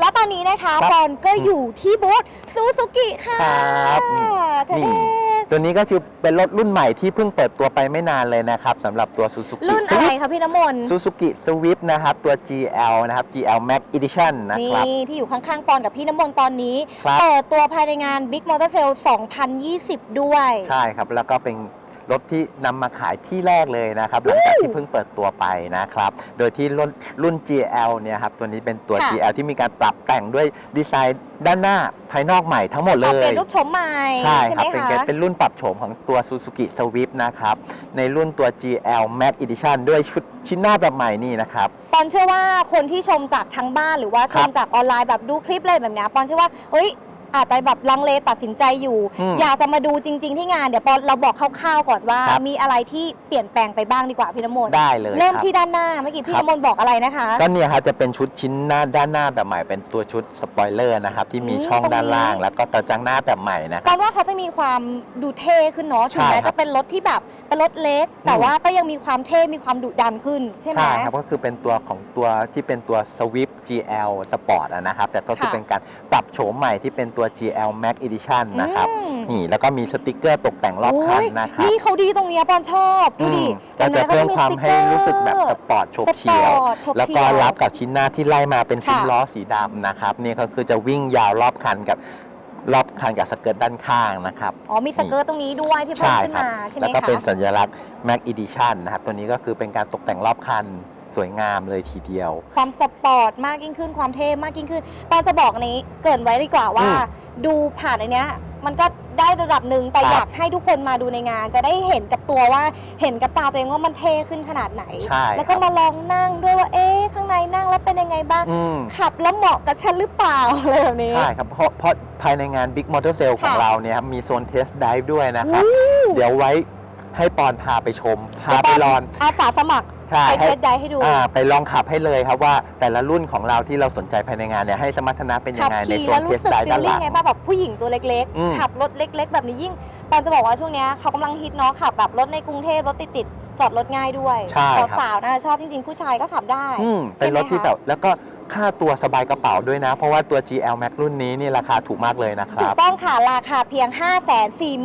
แล้วตอนนี้นะคะครับปอนก็อยู่ที่บูธซูซูกิค่ะครับเท่นี่ ตัวนี้ก็คือเป็นรถรุ่นใหม่ที่เพิ่งเปิดตัวไปไม่นานเลยนะครับสำหรับตัว Suzuki รุ่นอะไรคะพี่น้ำมนต์ Suzuki Swift นะครับ ตัว GL นะครับ GL Max Edition นะครับนี่ที่อยู่ข้างๆปอนกับพี่น้ำมนต์ตอนนี้ครับ เปิดตัวภายในงาน Big Motor Sale 2020 ด้วย ใช่ครับ แล้วก็เป็น รถที่นำมาขายที่แรกเลยนะครับ หลังจากที่เพิ่งเปิดตัวไปนะครับ โดยที่รุ่นรุ่น GL เนี่ยครับตัวนี้เป็นตัว ค่ะ GL ที่มีการปรับแต่งด้วยดีไซน์ด้านหน้าภายนอกใหม่ทั้งหมดปเลรับยเป็นรูปโฉมใหม่ใช่ครับไหมเป็นคะการเป็นรุ่นปรับโฉมของตัว Suzuki Swift นะครับ ในรุ่นตัว GL Max Edition ด้วยชุดชิ้นหน้าแบบใหม่นี่นะครับ ปอนเชื่อว่าคนที่ชมจากทางบ้านหรือว่าชครัมบจากออนไลน์แบบดูคลิปอะไรแบบเนี้ยปอนเชื่อว่าเฮ้ย อาจจะแบบลังเลตัดสินใจอยู่ อืมอยากจะมาดูจริง ๆ ที่งานเดี๋ยวปอนเราบอกคร่าวๆก่อนว่า ครับ มีอะไรที่เปลี่ยนแปลงไปบ้างดีกว่าพี่น้ำมนต์ได้เลยเริ่มครับ ที่ด้านหน้าเมื่อกี้พี่ครับ น้ำมนต์บอกอะไรนะคะ ก็เนี่ยครับจะเป็นชุดชิ้นหน้าด้านหน้าแบบใหม่เป็นตัวชุดสปอยเลอร์นะครับที่มีอืมช่องตรงนี้ ด้านล่าง แล้วก็กระจังหน้าแบบใหม่นะคปรัอบ นว่าเขาจะมีความดูเท่ขึ้นเนาะถึงใช่แม้ครัจะบเป็นรถที่แบบเป็นรถเล็ก แต่อืม ว่าก็ยังมีความเท่มีความดุดันขึ้นใช่ไหมใช่ครับก็คือเป็นตัวของตัวที่เป็นตัว Swift GL Sport อะนะครับ แต่ก็คือค่ะเป็นการปรับโฉมใหม่ที่เป็นตัว GL Max Edition นะครับ อืม นี่แล้วก็มีสติกเกอร์ตกแต่งรอบคันโยนะครับ นี่เขาดีตรงเนี้ยปอนชอบ ดูดิอืมก็จะเพิ่มความให้รู้สึกแบบสปอร์ตโฉบเฉี่ยวสปอร์ตโฉบแล้วก็เฉี่ยวรับกับชิ้นหน้าที่ไล่มาเป็นชิ้นค่ะล้อสีดำนะครับนี่ก็คือจะวิ่งยาวรอบคันกับรอบคันกับสเกิร์ตด้านข้างนะครับ อ๋อมีสเกิร์ตตรงนี้ด้วยที่เพิ่มใช่ขึ้นครับมาใช่ไหมแล้วก็คะเป็นสัญลักษณ์ Mac Edition นะครับ ตัวนี้ก็คือเป็นการตกแต่งรอบคัน สวยงามเลยทีเดียว ความสปอร์ตมากยิ่งขึ้นความเท่มากยิ่งขึ้นปอนจะบอกอันนี้เกรินไว้ดีกว่าว่า อืมดูผ่านอันเนี้ยมันก็ได้ระดับหนึ่งแต่ครับ อยากให้ทุกคนมาดูในงาน จะได้เห็นกับตัวว่าเห็นกับตาตัวเองว่ามันเท่ขึ้นขนาดไหน ใช่แล้วก็ครับมาลองนั่งด้วยว่าเอ๊ะข้างในนั่งแล้วเป็นยังไงบ้าง อืม ขับแล้วเหมาะกับฉันหรือเปล่า อะไรแบบนี้ ใช่ครับเพราะเพราะภายในงาน Big Motor Sale ของค่ะเราเนี่ยครับมีโซนเทส t d ด i v e ด้วยนะครับอู้เดี๋ยวไว้ให้ปอนพาไปชม พาไปลองอาสาสมัคร ใช่ไปเทให้สได้ให้ดู อ่าไปลองขับให้เลยครับว่าแต่ละรุ่นของเราที่เราสนใจภายในงานเนี่ยให้สมรรถนะเป็นยัขังไงในขี่โซแล้วนเทรู้สสึกไดฟีด้าลนหลิ่ลังงไงบ้างแบบผู้หญิงตัวเล็กอืม ๆ ขับรถเล็ก ๆ แบบนี้ยิ่งตอนจะบอกว่าช่วงเนี้ยเขากำลังฮิตเนาะขับแบบรถในกรุงเทพรถติดๆจอดรถง่ายด้วยใช่ครับสาวๆนะชอบจริงๆผู้ชายก็ขับได้ อืมเป็นรถที่ใช่ไหมคะแบบแล้วก็ค่าตัวสบายกระเป๋าด้วยนะ เพราะว่าตัว GL Max รุ่นนี้นี่ราคาถูกมากเลยนะคถูรักบ ต้องค่ะ ราคาเพียง 5 4 1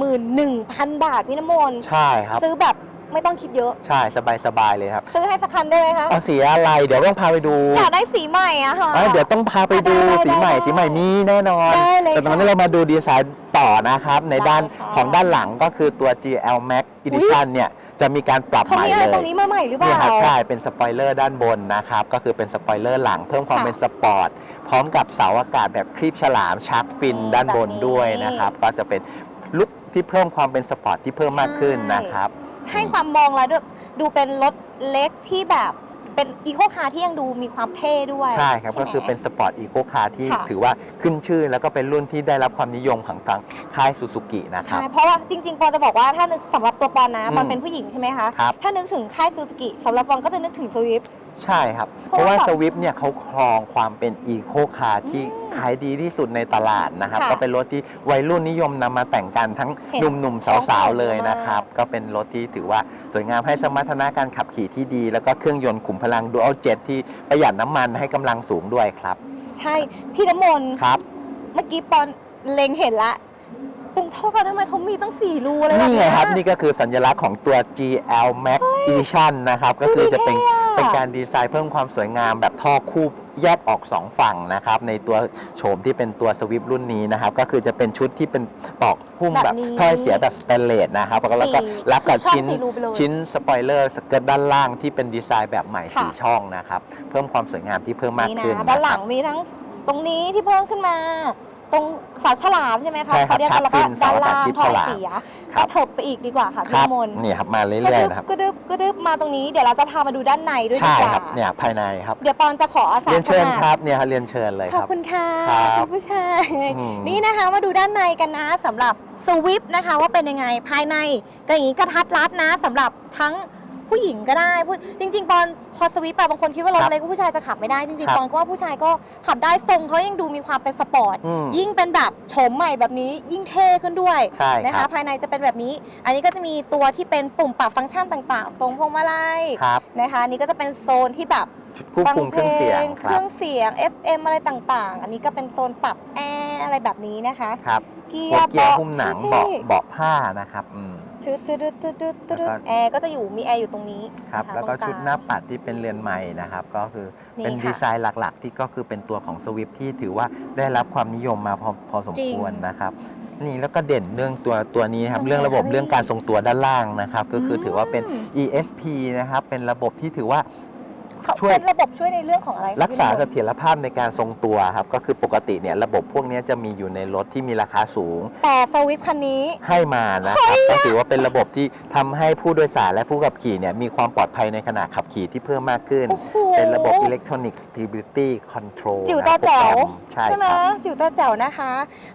0 0 0 บาทพี่น้ำมนต์ใช่ครับ ซื้อแบบ ไม่ต้องคิดเยอะ ใช่สบายสบายๆเลยครับซื้อให้สักคันได้ไหมคะเอาสีอะไรเดี๋ยวต้องพาไปดูอยากได้สีใหม่อะค่ะเอ้ยเดี๋ยวต้องพาไปดูได้ได้สีใหม่ ได้สีใหม่มีแน่นอน ได้เลยแต่ตอนนี้ค่ะเรามาดูดีไซน์ต่อนะครับ ในด้านได้ค่ะ ของด้านหลังก็คือตัว GL Max Edition เนี่ยจะมีการปรับเขาใหม่มีอะไรเลยตรงนี้มาใหม่หรือเปล่า นี่ครับใช่เป็นสปอยเลอร์ด้านบนนะครับ ก็คือเป็นสปอยเลอร์หลังเพิ่มความค่ะ เป็นสปอร์ต พร้อมกับเสาอากาศแบบคลีบฉลามชาร์กฟินนี่ด้านบนแบบนี้ด้วยนะครับ ก็จะเป็นลุคที่เพิ่มความเป็นสปอร์ตที่เพิ่มมากขึ้นใช่นะครับ ให้ความมองแล้วด้วยดูเป็นรถเล็กที่แบบเป็นอีโคคาร์ที่ยังดูมีความเท่ด้วยใช่ครับไหมก็คือเป็นสปอร์ตอีโคคาร์ที่ค่ะถือว่าขึ้นชื่อแล้วก็เป็นรุ่นที่ได้รับความนิยมของทางค่ายซูซูกินะครับใช่เพราะว่าจริง ๆ ปอนจะบอกว่าถ้านึกสำหรับตัวปอนนะอืมปอนเป็นผู้หญิงใช่ไหมคะครับถ้านึกถึงค่ายซูซูกิสำหรับปอนก็จะนึกถึงสวิฟใช่ครับ เพเพราะราะว่าว่าสวิฟเนี่ยเขาครองความเป็นอีโคคาร์ที่อืม ขายดีที่สุดในตลาดนะครับ ค่ะก็เป็นรถที่วัยรุ่นนิยมนำมาแต่งกันทั้งเห็นหนุ่มท้องๆสาวเห็นๆเลยเยอะมากนะครับ ก็เป็นรถที่ถือว่าสวยงามให้สมรรถนะการขับขี่ที่ดี แล้วก็เครื่องยนต์ขุมพลัง Dual Jet ที่ประหยัดน้ำมันให้กำลังสูงด้วยครับใช่ พี่น้ำมนต์ครับ เมื่อกี้ปอนเล็งเห็นละ ตรงท่อทำไมเขามีตั้งสี่รูอะไรแบบนี่ไงเนี้ย ครับ นี่ก็คือสัญลักษณ์ของตัว GL Max Edition นะครับ ก็คือจะเป็นดูดีเท่อะ เป็นการดีไซน์เพิ่มความสวยงามแบบท่อคู่แยกออก 2 ฝั่งนะครับ ในตัวโฉมที่เป็นตัวสวิฟรุ่นนี้นะครับ ก็คือจะเป็นชุดที่เป็นตอกหุ้มแบแบบบนี้ถ้อยเสียแบบสแตนเลสนะครับแล้วก็สี่รับกับสี่ช่องชิ้นสี่รูไปเลยชิ้นสปอยเลอร์สเกิร์ตด้านล่างที่เป็นดีไซน์แบบใหม่ค่ะสี่ช่องนะครับ เพิ่มความสวยงามที่เพิ่มมากนี่ขึ้นนะด้านหลังะครับมีทั้งตรงนี้ที่เพิ่มขึ้นมา ตรงเสาฉลามใช่ไหมคะใช่ครับเขาเรียกกันแล้วก็ชาร์กฟินด้านล่างเสาอากาศทิพย์ท่อฉลามเสียคกรัระบเถิบไปอีกดีกว่าค่ะคพี่รับน้ำมนต์นี่ครับมาเรื่กระอยดึๆบนะครับ กระดึบกระดึบมาตรงนี้เดี๋ยวเราจะพามาดูด้านในด้วยดีใช่กว่าครับเนี่ยภายในครับ เดี๋ยวปอนจะขออาสาเรียนสเชิญมัคร ครับเนี่ยครับเรียนเชิญเลยขอบครับคุณค่ะครับคุณผู้ชาย อืมนี่นะคะมาดูด้านในกันนะสำหรับสวิฟนะคะว่าเป็นยังไงภายในก็อย่างนี้กระทัดรัดนะสำหรับทั้ง ผู้หญิงก็ได้ผู้จริง ๆ ปอนพอสวิฟแบบบางคนคิดว่ารถครับเล็กผู้ชายจะขับไม่ได้จริง ครัๆบปอนก็ว่าผู้ชายก็ขับได้ทรงเขายังดูมีความเป็นสปอร์ต อืม ยิ่งเป็นแบบโฉมใหม่แบบนี้ยิ่งเท่ขึ้นด้วยใช่นะคคะรับภายในจะเป็นแบบนี้ อันนี้ก็จะมีตัวที่เป็นปุ่มปรับฟังก์ชันต่างๆ ตรงพวงมาลัยครับนะคะอันนี่ก็จะเป็นโซนที่แบบ ชุดควบคุมเครื่องเสียงฟัคเครื่รัอบงเสียง FM อะไรต่างๆ อันนี้ก็เป็นโซนปรับแอร์อะไรแบบนี้นะคะ ครับเกีหัยวร์เกียร์เบาะหุ้มหนังท่เบาะๆเบาะผ้านะครับอืม ชืดชืดชืดชืดชืดชืดแล้วก็แอร์ก็จะอยู่มีแอร์อยู่ตรงนี้ครับนะคะแล้วก็ตรงลาง ชุดหน้าปัดที่เป็นเรือนไม้นะครับ ก็คือนี่เป็นค่ะดีไซน์หลักๆ ที่ก็คือเป็นตัวของสวิฟที่ถือว่าได้รับความนิยมมาพอพอสมจริงควรนะครับ นี่แล้วก็เด่นเรื่องตัวตัวนี้ครับตรงไหนเรื่องระบบคะพี่เรื่องการทรงตัวด้านล่างนะครับ ก็คืออม ถือว่าเป็น ESP นะครับเป็นระบบที่ถือว่า เขาช่วย เป็นระบบช่วยในเรื่องของอะไรคะรักษาพี่เสนนท์ถียรภาพในการทรงตัวครับ ก็คือปกติเนี่ยระบบพวกนี้จะมีอยู่ในรถที่มีราคาสูง แต่สวิฟคันนี้ ให้มานะครับก็ถือว่าเป็นระบบที่ทำให้ผู้โดยสารและผู้ขับขี่เนี่ยมีความปลอดภัยในขณะขับขี่ที่เพิ่มมากขึ้น โอ้โห เป็นระบบ Electronic Stability Control จิ๋วนะตาแจ๋วโปรแกรมใช่ใช่ไหมครับ จิ๋วตาแจ๋วนะคะ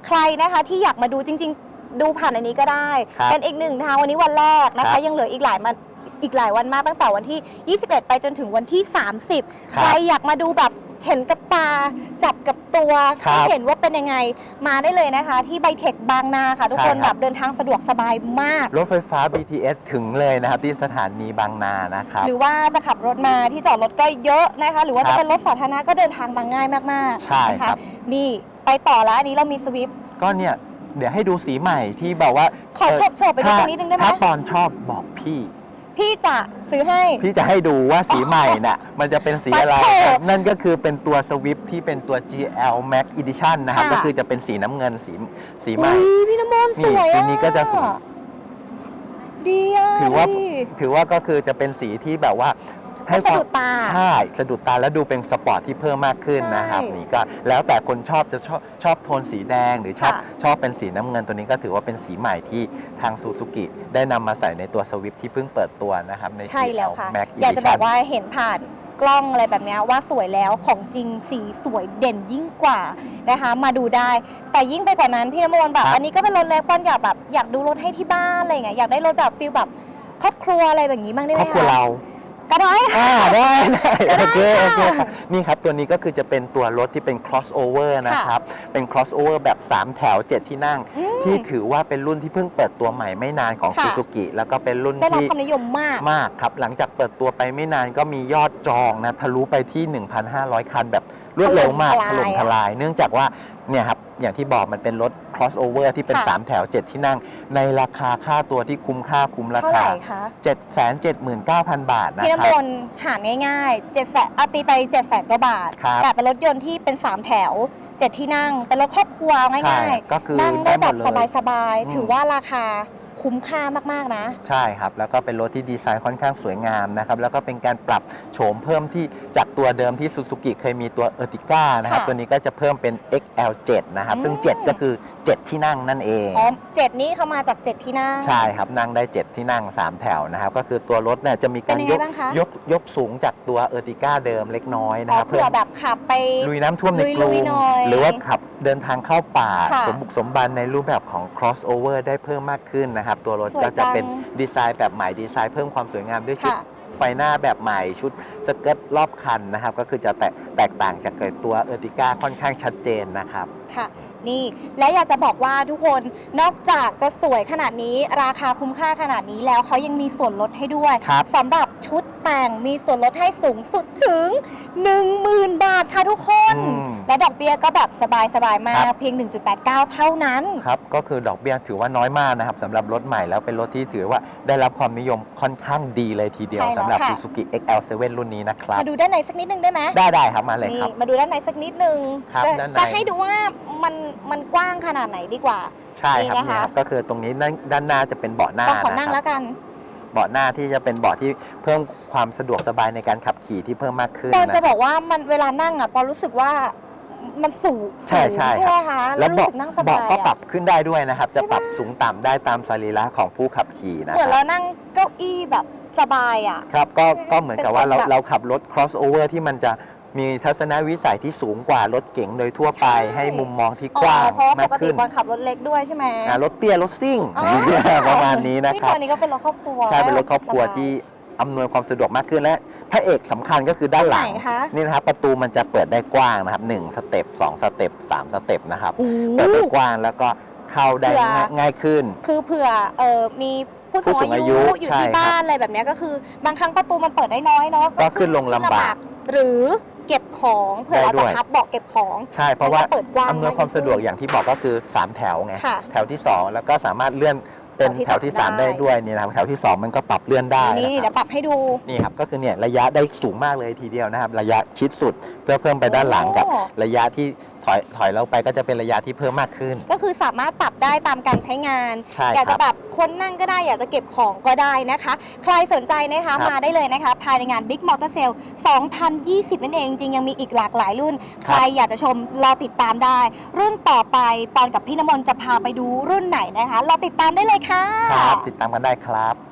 ใครนะคะที่อยากมาดูจริง ๆ ดูผ่านอันนี้ก็ได้ ครับเป็นอีกหนึ่งทางวันนี้วันแรกนะครัคะ บยังเหลืออีกหลายมัน อีกหลายวันมากตั้งแต่วันที่ 21 ไปจนถึงวันที่ 30คใครัรบอยากมาดูแบบเห็นกับตา จับกับตัวครับให้เห็นว่าเป็นยังไงมาได้เลยนะคะ ที่ไบเทคบางนาค่ะ ทุกคนใช่ครับแบบเดินทางสะดวกสบายมาก รถไฟฟ้า BTS ถึงเลยนะครับที่สถานีบางนานะครับ หรือว่าจะขับรถมาที่จอดรถก็เยอะนะคะ หรือว่าครัจะบเป็นรถสาธารณะก็เดินทางมาง่ายมากๆใช่นะครัคะบ นี่ไปต่อแล้วอันนี้เรามีสวิฟก็เนี่ย เดี๋ยวให้ดูสีใหม่ที่แบบว่าขอเโฉบโฉบไปดูตรงนี้นึงได้ไหมถ้าปอนชอบบอกพี่ พี่จะซื้อให้ พี่จะให้ดูว่าสีใหม่น่ะ มันจะเป็นสีอะไรปัดโถครับนั่นก็คือเป็นตัวสวิฟที่เป็นตัว GL Max Edition นะครับ ค่ะ ก็คือจะเป็นสีน้ำเงินสีสีใหม่ อุ๊ยพี่น้ำมนต์นี่สวยสีอะนี้ก็จะสวย ดีอะถือว่าดี ถือว่าก็คือจะเป็นสีที่แบบว่า ให้สะความดุดตาใช่สะดุดตาแล้วดูเป็นสปอร์ตที่เพิ่มมากขึ้นนะครับ ใช่นี่ก็แล้วแต่คนชอบจะชอบชอบโทนสีแดง หรือชอบค่ะ ชอบเป็นสีน้ำเงินตัวนี้ก็ถือว่าเป็นสีใหม่ที่ทางซูซูกิได้นำมาใส่ในตัวสวิฟที่เพิ่งเปิดตัวนะครับใน ใช่แล้วค่ะแม็กอยากจะบอกว่าเห็นผ่านกล้องอะไรแบบเนี้ยว่าสวยแล้วของจริงสีสวยเด่นยิ่งกว่านะคะ มาดูได้ แต่ยิ่งไปกว่านั้นพี่น้ำมนต์แบบอันนี้ก็เป็นรถเล็กปอนอยากแบบอยากดูรถให้ที่บ้านอะไรอย่างเงี้ยอยากได้รถแบบฟิลแบบครอบครัวอะไรแบบนี้บ้างได้ไหคมรอบครัวคะ เรา ก็ได้อ่าได้ได้ก็ได้โอเคโอเคค่ะครับนี่ครับตัวนี้ก็คือจะเป็นตัวรถที่เป็น crossover นะครับ เป็น crossover แบบ 3 แถว 7 ที่นั่ง อืมที่ถือว่าเป็นรุ่นที่เพิ่งเปิดตัวใหม่ไม่นานของค่ะ ซูซูกิแล้วก็เป็นรุ่นได้รับที่ความนิยมมาก มากครับ หลังจากเปิดตัวไปไม่นานก็มียอดจองนะทะลุไปที่ 1,500 คันแบบรวดเร็วมากถถล่ล่มมททลายลาย เนื่องจากว่าเนี่ยครับ อย่างที่บอกมันเป็นรถ crossover ที่เป็น ค่ะ 3 แถว 7 ที่นั่ง ในราคาค่าตัวที่คุ้มค่าคุ้มราเท่าไหคา ร่คะ779,000 บาทนะพี่คน้ำรัมบนต์หารง่ายๆเจ็ดแสนตีไป7จ็ดแสนกว่าบาท ครับ แต่เป็นรถยนต์ที่เป็น 3 แถว 7 ที่นั่ง เป็นรถครอบครัวใช่ง่ายก็คือๆ นั่งได้หมแบบเลย สบายอืม ๆ ถือว่าราคา คุ้มค่ามาก ๆ นะ ใช่ครับ แล้วก็เป็นรถที่ดีไซน์ค่อนข้างสวยงามนะครับ แล้วก็เป็นการปรับโฉมเพิ่มที่จากตัวเดิมที่ซูซูกิเคยมีตัวเออร์ติก้านะครับ ค่ะตัวนี้ก็จะเพิ่มเป็น XL7 นะครับ ซึ่ง อืม 7 ก็คือ 7 ที่นั่งนั่นเอง อ๋อเจ็ดนี้เขามาจาก7ที่นั่ง ใช่ครับ นั่งได้ 7 ที่นั่ง 3 แถวนะครับ ก็คือตัวรถเนี่ยจะมีการเป็นยังไงยกบ้างคะ ยกยกสูงจากตัวเออร์ติก้าเดิมเล็กน้อยนะอ๋อครับเผื่อแบบขับไป ลุยน้ำท่วมในกรุลุยงๆหน่อยหรือว่าขับเดินทางเข้าป่า ค่ะ สมบุกสมบันในรูปแบบของ crossover ได้เพิ่มมากขึ้นนะครับตัวรถสวยก็จะเป็นจังดีไซน์แบบใหม่ดีไซน์เพิ่มความสวยงามด้วยชุดค่ะ ไฟหน้าแบบใหม่ชุดสเกิร์ตรอบคันนะครับ ก็คือจะแตกแตกต่างจากตัวเออร์ติก้าค่อนข้างชัดเจนนะครับ ค่ะ นี่และอยากจะบอกว่าทุกคนนอกจากจะสวยขนาดนี้ ราคาคุ้มค่าขนาดนี้แล้วเขายังมีส่วนลดให้ด้วยครับ สำหรับชุด แต่งมีส่วนลดให้สูงสุดถึง 10,000 บาทค่ะทุกคน อืม และดอกเบี้ยก็แบบสบายๆมาคกรับเพียง 1.89 เท่านั้น ครับก็คือดอกเบี้ยถือว่าน้อยมากนะครับสำหรับรถใหม่แล้วเป็นรถที่ถือว่าได้รับความนิยมค่อนข้างดีเลยทีเดียวใช่แล้วสำหรับ ค่ะ Suzuki XL7 รุ่นนี้นะครับ มาดูด้านในสักนิดนึงได้ไหม ได้ได้ครับมาเลยนี่ครับ มาดูด้านในสักนิดนึงครับจะด้านใน จะให้ดูว่ามันมันกว้างขนาดไหนดีกว่า ใช่ครับนี่นะคะ เนี่ยครับก็คือตรงนี้ด้านด้านหน้าจะเป็นเบาะหน้าต้องขอนะนั่งคแล้รับวกัน เบาะหน้าที่จะเป็นเบาะที่เพิ่มความสะดวกสบายในการขับขี่ที่เพิ่มมากขึ้นปอนนะจะบอกว่ามันเวลานั่งอะปอนรู้สึกว่ามันสูงใช่สูงใช่ใช่ไหมคะแล้วรู้เบาะสึกนั่งสบาเบาะยก็ปรัอะบขึ้นได้ด้วยนะครับใช่จะไหมปรับสูงต่ำได้ตามสรีระของผู้ขับขี่นะเหมือนคเรารับนั่งเก้าอี้แบบสบายอะ ครับก็ก็เหมือนกับว่าเราเป็นแบบ เราขับรถ crossover ที่มันจะ มีทัศนวิสัยที่สูงกว่ารถเก๋งโดยทั่วไปใช่ ให้มุมมองที่อ๋อกว้างเพราะว่าปมากกติขึ้นปอนขับรถเล็กด้วยใช่ไหม อ่ารถเตี้ยรถซิ่ง อ๋อ ประมาณนี้นะครับอันนี้ก็เป็นรถครอบครัวใช่เป็นรถครอบครัวสบายที่อำนวยความสะดวกมากขึ้นและพระเอกสำคัญก็คือด้านหลัง ไหนคะนี่นะครับประตูมันจะเปิดได้กว้างนะครับ1สเต็ป2สเต็ป3สเต็ปนะครับ โอ้โห เปิดได้กว้างแล้วก็เข้าได้เผื่อง่ายง่ายขึ้น คือเผื่อเออมีผู้สูงผู้สูงอาอายุยุอยู่ใช่ที่ครับบ้านอะไรแบบเนี้ยก็คือ บางครั้งประตูมันเปิดได้น้อยเนาะก็ขึ้นลงลำบาก หรือ เก็บของเผื่อเราได้ด้จะวยพับเบาะเก็บของใช่เพราะว่ามันก็เปิดกว้างอำนวยความสะดวกอย่างที่บอกก็คือ 3 แถวไงค่ะแถวที่ 2 แล้วก็สามารถเลื่อนเป็นแถแถววที่ที่สาม3ได้ได้ด้วยนี่นะครับแถวที่ 2 มันก็ปรับเลื่อนได้นี่นะคเดี๋รัยบวปรับให้ดูนี่ครับก็คือเนี่ยระยะได้สูงมากเลยทีเดียวนะครับ ระยะชิดสุดเพื่อเพิ่มไปด้านหลังกับโอ้ระยะที่ถ อยถอยเราไปก็จะเป็นระยะที่เพิ่มมากขึ้น ก็คือสามารถปรับได้ตามการใช้งาน ใช่อยากคจะรับแบบคนนั่งก็ได้ อยากจะเก็บของก็ได้นะคะ ใครสนใจนะคะครับมาได้เลยนะคะ ภายในงาน Big Motor Sale 2020 นั่นเอง จริงๆยังมีอีกหลากหลายรุ่น ใครอยากจะชมรอติดตามได้ รุ่นต่อไปปอนกับพี่น้ำมนต์จะพาไปดูรุ่นไหนนะคะรอติดตามได้เลยค่ะ ครับติดตามกันได้ครับ